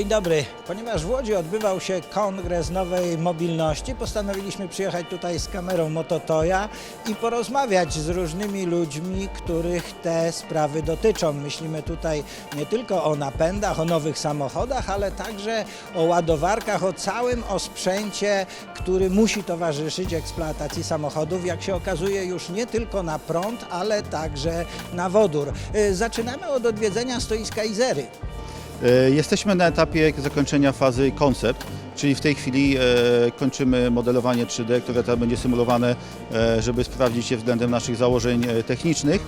Dzień dobry. Ponieważ w Łodzi odbywał się kongres nowej mobilności, postanowiliśmy przyjechać tutaj z kamerą Mototoja i porozmawiać z różnymi ludźmi, których te sprawy dotyczą. Myślimy tutaj nie tylko o napędach, o nowych samochodach, ale także o ładowarkach, o całym osprzęcie, który musi towarzyszyć eksploatacji samochodów, jak się okazuje już nie tylko na prąd, ale także na wodór. Y, Zaczynamy od odwiedzenia stoiska Izery. E, Jesteśmy na etapie zakończenia fazy koncept, czyli w tej chwili e, kończymy modelowanie 3D, które teraz będzie symulowane, e, żeby sprawdzić je względem naszych założeń technicznych.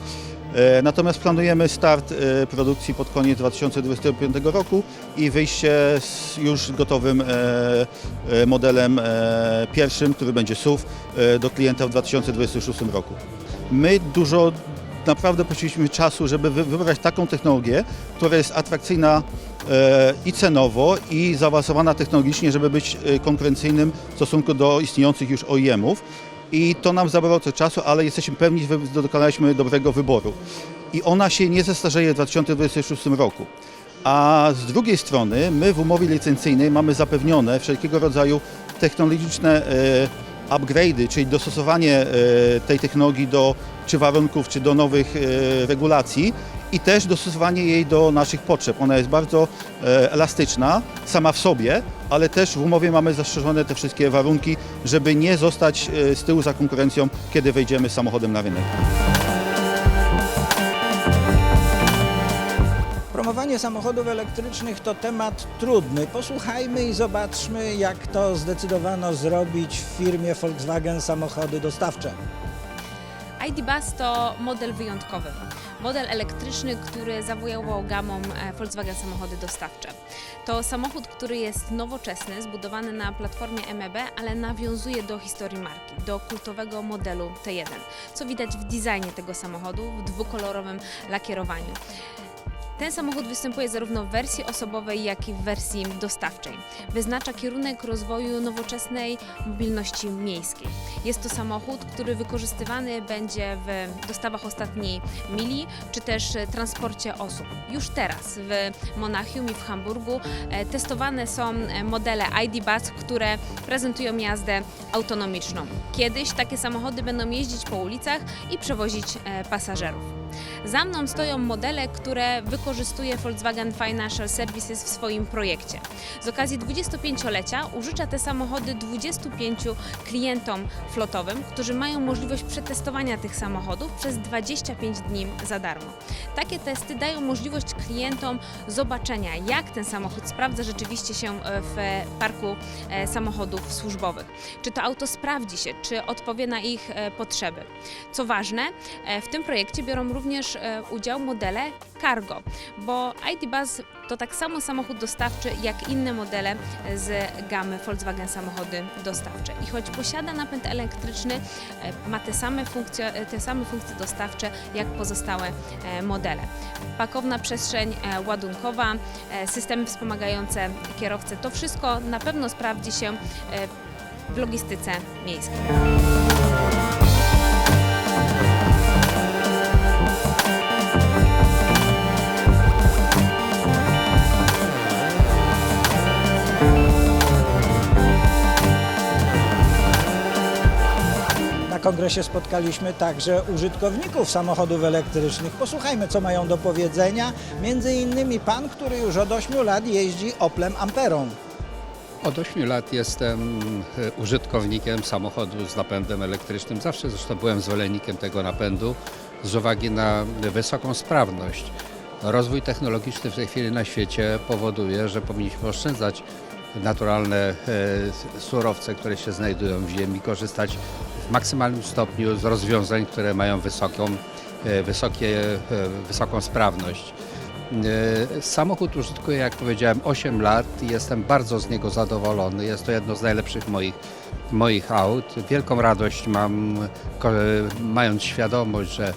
Natomiast planujemy start produkcji pod koniec 2025 roku i wyjście z już gotowym modelem pierwszym, który będzie SUV, do klienta w 2026 roku. My dużo naprawdę poświęciliśmy czasu, żeby wy- wybrać taką technologię, która jest atrakcyjna e, i cenowo, i zaawansowana technologicznie, żeby być e, konkurencyjnym w stosunku do istniejących już OEM-ów. I to nam zabrało trochę czasu, ale jesteśmy pewni, że dokonaliśmy dobrego wyboru. I ona się nie zestarzeje w 2026 roku. A z drugiej strony my w umowie licencyjnej mamy zapewnione wszelkiego rodzaju technologiczne e, upgrade'y, czyli dostosowanie tej technologii do czy warunków, czy do nowych e, regulacji i też dostosowanie jej do naszych potrzeb. Ona jest bardzo e, elastyczna sama w sobie, ale też w umowie mamy zastrzeżone te wszystkie warunki, żeby nie zostać e, z tyłu za konkurencją, kiedy wejdziemy samochodem na rynek. Promowanie samochodów elektrycznych to temat trudny. Posłuchajmy i zobaczmy, jak to zdecydowano zrobić w firmie Volkswagen Samochody Dostawcze. ID Bus to model wyjątkowy. Model elektryczny, który zawojował gamą e, Volkswagen samochody dostawcze. To samochód, który jest nowoczesny, zbudowany na platformie MEB, ale nawiązuje do historii marki, do kultowego modelu T1, co widać w designie tego samochodu, w dwukolorowym lakierowaniu. Ten samochód występuje zarówno w wersji osobowej, jak i w wersji dostawczej. Wyznacza kierunek rozwoju nowoczesnej mobilności miejskiej. Jest to samochód, który wykorzystywany będzie w dostawach ostatniej mili, czy też transporcie osób. Już teraz w Monachium i w Hamburgu e, testowane są modele ID Bus, które prezentują jazdę autonomiczną. Kiedyś takie samochody będą jeździć po ulicach i przewozić e, pasażerów. Za mną stoją modele, które wykorzystuje Volkswagen Financial Services w swoim projekcie. Z okazji 25-lecia użycza te samochody 25 klientom flotowym, którzy mają możliwość przetestowania tych samochodów przez 25 dni za darmo. Takie testy dają możliwość klientom zobaczenia, jak ten samochód sprawdza rzeczywiście się e, w parku e, samochodów służbowych. Czy to auto sprawdzi się, czy odpowie na ich e, potrzeby. Co ważne, w tym projekcie biorą również e, udział modele cargo, bo ID Bus to tak samo samochód dostawczy jak inne modele z gamy Volkswagen samochody dostawcze. I choć posiada napęd elektryczny, e, ma te same funkcje, e, te same funkcje dostawcze jak pozostałe e, modele. Pakowna przestrzeń e, ładunkowa, e, systemy wspomagające kierowcę, to wszystko na pewno sprawdzi się e, w logistyce miejskiej. Kongresie spotkaliśmy także użytkowników samochodów elektrycznych. Posłuchajmy, co mają do powiedzenia. Między innymi pan, który już od 8 lat jeździ Oplem Amperą. Od 8 lat jestem e, użytkownikiem samochodu z napędem elektrycznym. Zawsze zresztą byłem zwolennikiem tego napędu z uwagi na wysoką sprawność. Rozwój technologiczny w tej chwili na świecie powoduje, że powinniśmy oszczędzać naturalne e, surowce, które się znajdują w ziemi, korzystać w maksymalnym stopniu z rozwiązań, które mają wysoką, e, wysokie, e, wysoką sprawność. Samochód użytkuję, jak powiedziałem, 8 lat i jestem bardzo z niego zadowolony. Jest to jedno z najlepszych moich, moich aut. Wielką radość mam, mając świadomość, że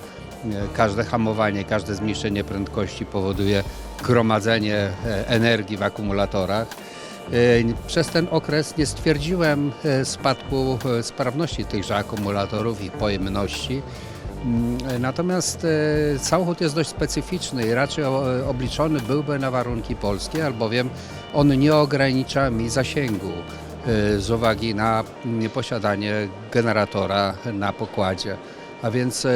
każde hamowanie, każde zmniejszenie prędkości powoduje gromadzenie energii w akumulatorach. E, Przez ten okres nie stwierdziłem e, spadku e, sprawności tychże akumulatorów, ich pojemności. Mm, Natomiast samochód jest dość specyficzny i raczej obliczony byłby na warunki polskie, albowiem on nie ogranicza mi zasięgu z uwagi na mm, posiadanie generatora na pokładzie. A więc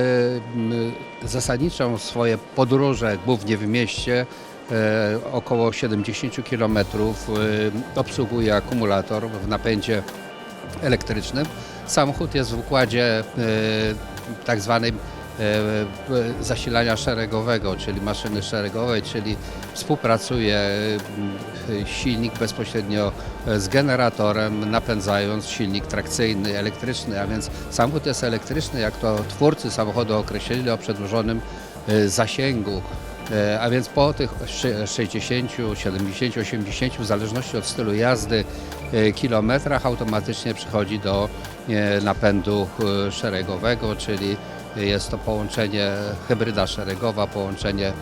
zasadniczą swoje podróże, głównie w mieście, około 70 km obsługuje akumulator w napędzie elektrycznym. Samochód jest w układzie e, tak zwanym e, e, zasilania szeregowego, czyli maszyny szeregowej, czyli współpracuje e, silnik bezpośrednio z generatorem, napędzając silnik trakcyjny, elektryczny, a więc samochód jest elektryczny, jak to twórcy samochodu określili o przedłużonym e, zasięgu. E, A więc po tych szy- 60, 70, 80, w zależności od stylu jazdy, e, kilometrach automatycznie przychodzi do e, napędu szeregowego, czyli jest to połączenie hybryda szeregowa, połączenie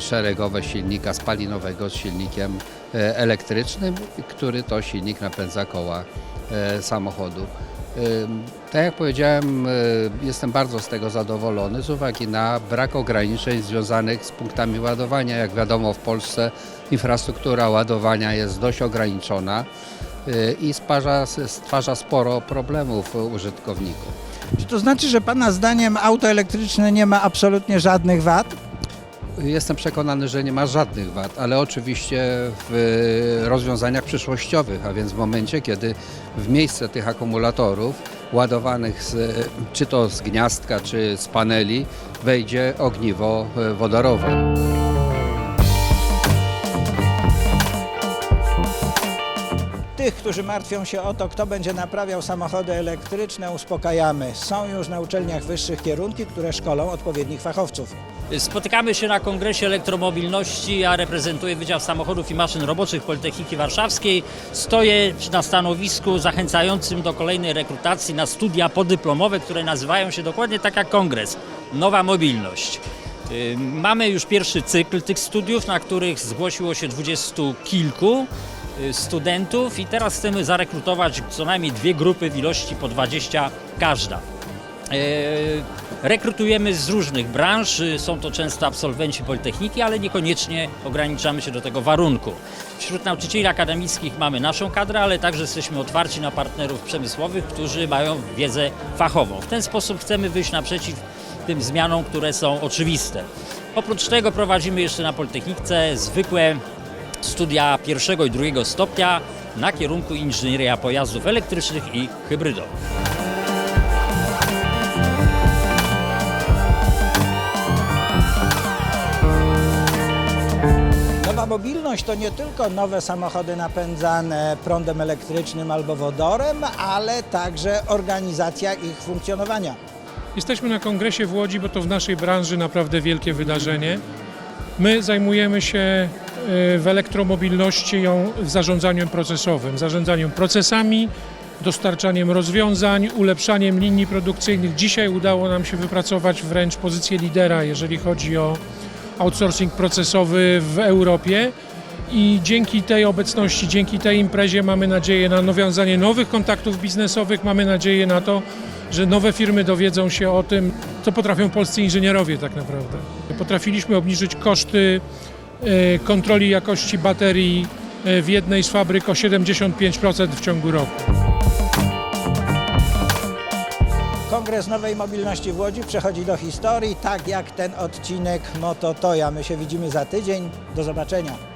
szeregowe silnika spalinowego z silnikiem elektrycznym, który to silnik napędza koła samochodu. Tak jak powiedziałem, y, jestem bardzo z tego zadowolony z uwagi na brak ograniczeń związanych z punktami ładowania. Jak wiadomo, w Polsce infrastruktura ładowania jest dość ograniczona y, i stwarza, stwarza sporo problemów użytkowników. Czy to znaczy, że Pana zdaniem auto elektryczne nie ma absolutnie żadnych wad? Jestem przekonany, że nie ma żadnych wad, ale oczywiście w rozwiązaniach przyszłościowych, a więc w momencie, kiedy w miejsce tych akumulatorów ładowanych z, czy to z gniazdka, czy z paneli wejdzie ogniwo e, wodorowe. Tych, którzy martwią się o to, kto będzie naprawiał samochody elektryczne, uspokajamy. Są już na uczelniach wyższych kierunki, które szkolą odpowiednich fachowców. Spotykamy się na Kongresie Elektromobilności. Ja reprezentuję Wydział Samochodów i Maszyn Roboczych Politechniki Warszawskiej. Stoję na stanowisku zachęcającym do kolejnej rekrutacji na studia podyplomowe, które nazywają się dokładnie tak jak kongres Nowa Mobilność. Y, Mamy już pierwszy cykl tych studiów, na których zgłosiło się dwudziestu kilku y, studentów i teraz chcemy zarekrutować co najmniej dwie grupy w ilości po 20 każda. E, Rekrutujemy z różnych branż, są to często absolwenci Politechniki, ale niekoniecznie ograniczamy się do tego warunku. Wśród nauczycieli akademickich mamy naszą kadrę, ale także jesteśmy otwarci na partnerów przemysłowych, którzy mają wiedzę fachową. W ten sposób chcemy wyjść naprzeciw tym zmianom, które są oczywiste. Oprócz tego prowadzimy jeszcze na Politechnice zwykłe studia pierwszego i drugiego stopnia na kierunku inżynieria pojazdów elektrycznych i hybrydowych. Nowa mobilność to nie tylko nowe samochody napędzane prądem elektrycznym albo wodorem, ale także organizacja ich funkcjonowania. Jesteśmy na kongresie w Łodzi, bo to w naszej branży naprawdę wielkie wydarzenie. My zajmujemy się e, w elektromobilności ją w zarządzaniu procesowym, zarządzaniem procesami, dostarczaniem rozwiązań, ulepszaniem linii produkcyjnych. Dzisiaj udało nam się wypracować wręcz pozycję lidera, jeżeli chodzi o outsourcing procesowy w Europie. I dzięki tej obecności, dzięki tej imprezie mamy nadzieję na nawiązanie nowych kontaktów biznesowych, mamy nadzieję na to, że nowe firmy dowiedzą się o tym, co potrafią polscy inżynierowie tak naprawdę. Potrafiliśmy obniżyć koszty e, kontroli jakości baterii e, w jednej z fabryk o 75% w ciągu roku. Kongres Nowej Mobilności w Łodzi przechodzi do historii, tak jak ten odcinek Moto Toya. My się widzimy za tydzień. Do zobaczenia.